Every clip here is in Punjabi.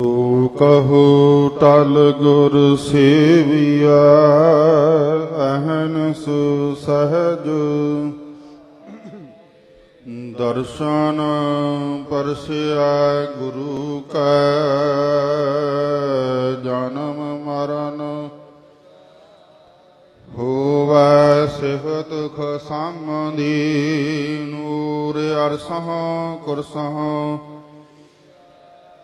ਤੂ ਕਹੂ ਟਲ ਗੁਰ ਸੇਵਿਆ ਅਹਨਸ ਸਹਜ। ਦਰਸ਼ਨ ਪਰਸਿਆ ਗੁਰੂ ਕੈ, ਜਨਮ ਮਰਨ ਹੋਵੈ ਸਿਫਤ ਖਸਮਦੀ, ਨੂਰ ਅਰਸਹ ਕੁਰਸਹ।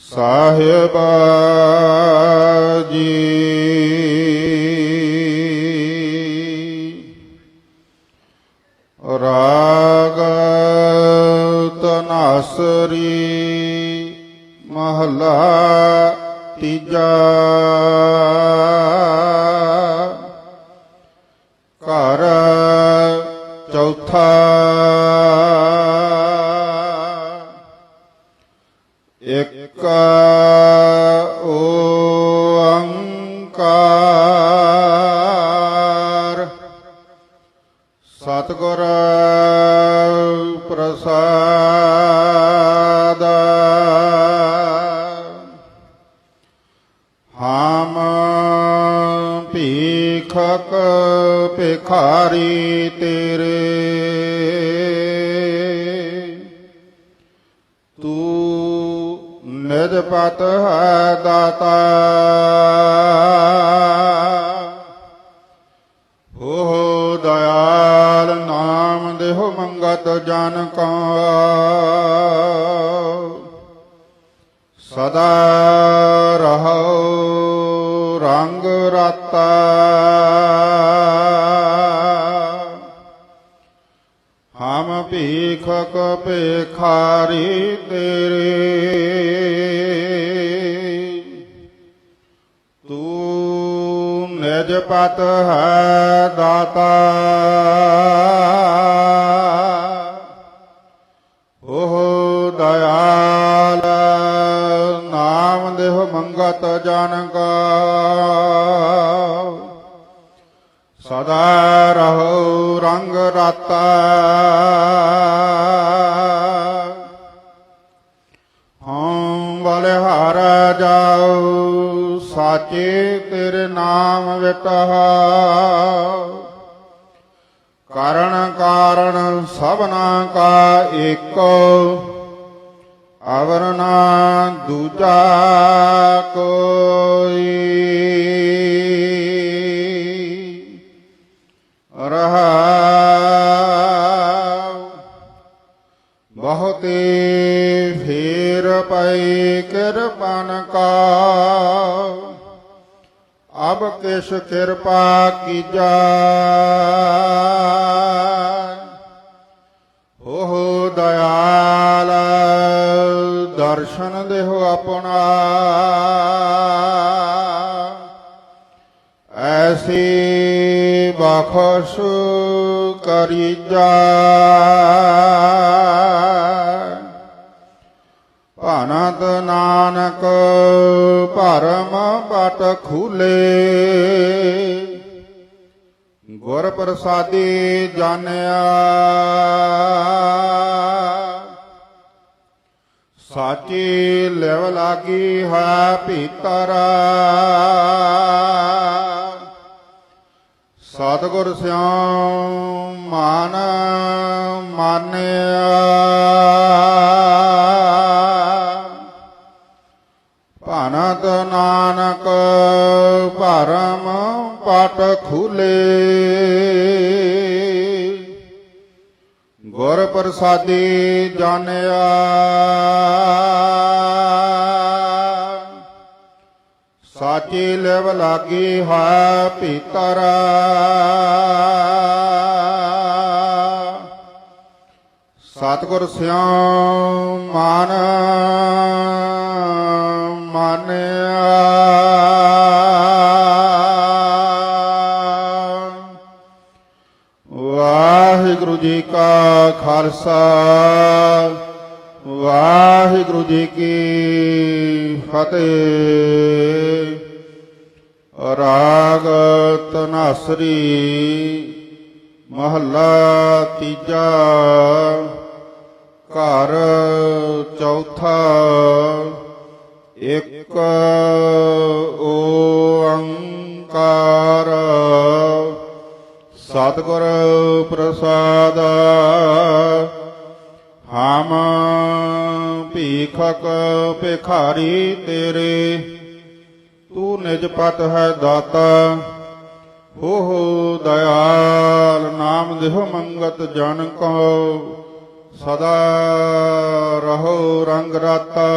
ਸਾਹਿਬਾ ਜੀ ਰਾਗ ਤਨਾਸਰੀ ਮਹਲਾ ਤੀਜਾ। ਘਰ ਚੌਥਾ। ਓੰਕਾਰ ਸਤਿਗੁਰ ਪ੍ਰਸਾਦ ਹਮ ਭੀਖਕ ਭਿਖਾਰੀ ਤੇਰੇ ਨਿਜ ਪਤ ਹੈ ਦਾਤਾ। ਹੋ ਦਇਆਲ ਨਾਮ ਦੇਹੁ ਮੰਗਤ ਜਨ ਕਾ ਸਦਾ ਰਹੋ ਰੰਗ ਰਾਤਾ। ਭੀਖਕ ਭੇਖਾਰੀ ਤੇਰੇ। ਤੂੰ ਨਿਜ ਪਤ ਹੈ ਦਾਤਾ। ਉਹ ਦਇਆਲ ਨਾਮ ਦੇਹ ਮੰਗਤ ਜਨ ਕਾ ਸਦਾ ਰਹੋ ਰੰਗ ਰਾਤਾ। ਸਾਚੇ ਤੇਰੇ ਨਾਮ ਵਿਟਹਾ ਕਰਨ ਕਾਰਣ ਸਭਨਾ ਕਾ ਏਕੋ, ਅਵਰਨਾ ਦੂਜਾ ਕੋਈ। ਰਹਾਉ, ਬਹੁਤੇ ਫੇਰ ਪਏ ਕਿਰਪਨ ਕਾ ਅਬ ਕਿਛ ਕਿਰਪਾ ਕੀਜਾ। ਉਹ ਦਇਆਲ ਦਰਸ਼ਨ ਦੇਹੁ ਆਪਣਾ। ਐਸੀ ਬਖਸ਼ ਕਰੀਜਾ। ਨਾਨਕ, ਭਰਮ ਪਟ ਖੂਲੇ। ਗੁਰ ਪ੍ਰਸਾਦੀ ਜਾਣਿਆ। ਸਾਚੀ ਲਿਵ ਲਾਗੀ ਹੈ ਭੀਤਰ। ਸਤਿਗੁਰ ਸਿਆਮ ਮਾਨ ਮਾਨਿਆ। ਨਾਨਕ ਭਰਮ ਪਟ ਖੁਲੇ। ਗੁਰ ਪ੍ਰਸਾਦੀ ਜਾਣਿਆ। ਸਾਚੀ ਲਿਵ ਲਾਗੀ ਹੈ ਭੀਤਰ। ਸਤਿਗੁਰ ਸਿਆਮ ਮਾਨ ਖਾਲਸਾ। ਵਾਹਿਗੁਰੂ ਜੀ ਕੀ ਫਤਿਹ। ਰਾਗ ਤਨਾਸਰੀ ਮਹੱਲਾ ਤੀਜਾ। ਘਰ ਚੌਥਾ। ਇੱਕ ਓੰਕਾਰ ਸਤਿਗੁਰ ਪ੍ਰਸਾਦ, ਹਮ ਭੀਖਕ ਭਿਖਾਰੀ ਤੇਰੇ, ਤੂੰ ਨਿਜ ਪਤ ਹੈ ਦਾਤਾ ਹੋ ਹੋ ਦਇਆਲ ਨਾਮ ਦੇਹੁ ਮੰਗਤ ਜਨ ਕੋ, ਸਦਾ ਰਹੋ ਰੰਗ ਰਾਤਾ।